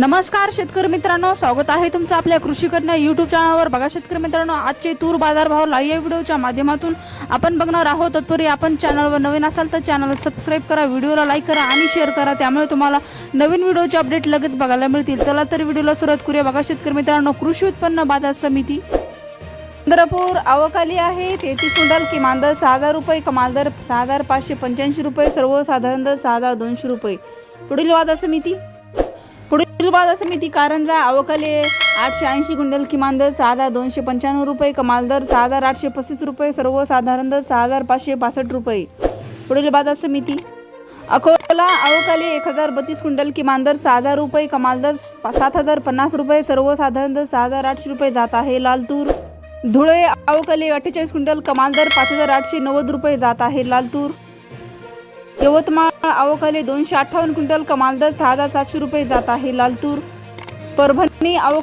नमस्कार शेतकरी मित्रांनो. स्वागत आहे तुमचं आपल्या कृषी करणं युट्यूब चॅनलवर बघा शेतकरी मित्रांनो आजचे तूर बाजारभाव लाईव्ह व्हिडिओच्या माध्यमातून आपण बघणार आहोत. तत्पूर्वी आपण चॅनलवर नवीन असाल तर चॅनल सबस्क्राईब करा व्हिडिओला लाईक करा आणि शेअर करा. त्यामुळे तुम्हाला नवीन व्हिडिओचे अपडेट लगेच बघायला मिळतील. चला तर व्हिडिओला सुरुवात करूया. बघा शेतकरी मित्रांनो कृषी उत्पन्न बाजार समिती चंद्रपूर अवकाली आहे. तेहतीस क्विंटल किमान दर सहा हजार रुपये कमाल दर सहा हजार पाचशे पंच्याऐंशी रुपये सर्वसाधारण दर सहा हजार दोनशे रुपये. पुढील बाजार समिती बाजार समिती कारंजा अवकाली आठशे ऐंशी क्विंटल किमान दर सहा हजार दोनशे पंच्याण्णव रुपये कमाल दर सहा हजार आठशे पस्तीस रुपये सर्वसाधारण दर सहा हजार पाचशे पासष्ट रुपये. पुढील बाजार समिती. अकोला अवकाली एक हजार बत्तीस क्विंटल किमान दर सहा हजार रुपये कमाल दर सात हजार पन्नास रुपये सर्वसाधारण दर सहा हजार आठशे रुपये जात आहे लाल तूर धुळे अवकाली अठ्ठेचाळीस क्विंटल कमाल दर पाच हजार आठशे नव्वद रुपये जात आहे लाल तूर यवतमाळ अवकाले दोनशे अठ्ठावन्न क्विंटल कमाल दर सहा हजार सातशे रुपये जात आहे लालतूर परभणी अव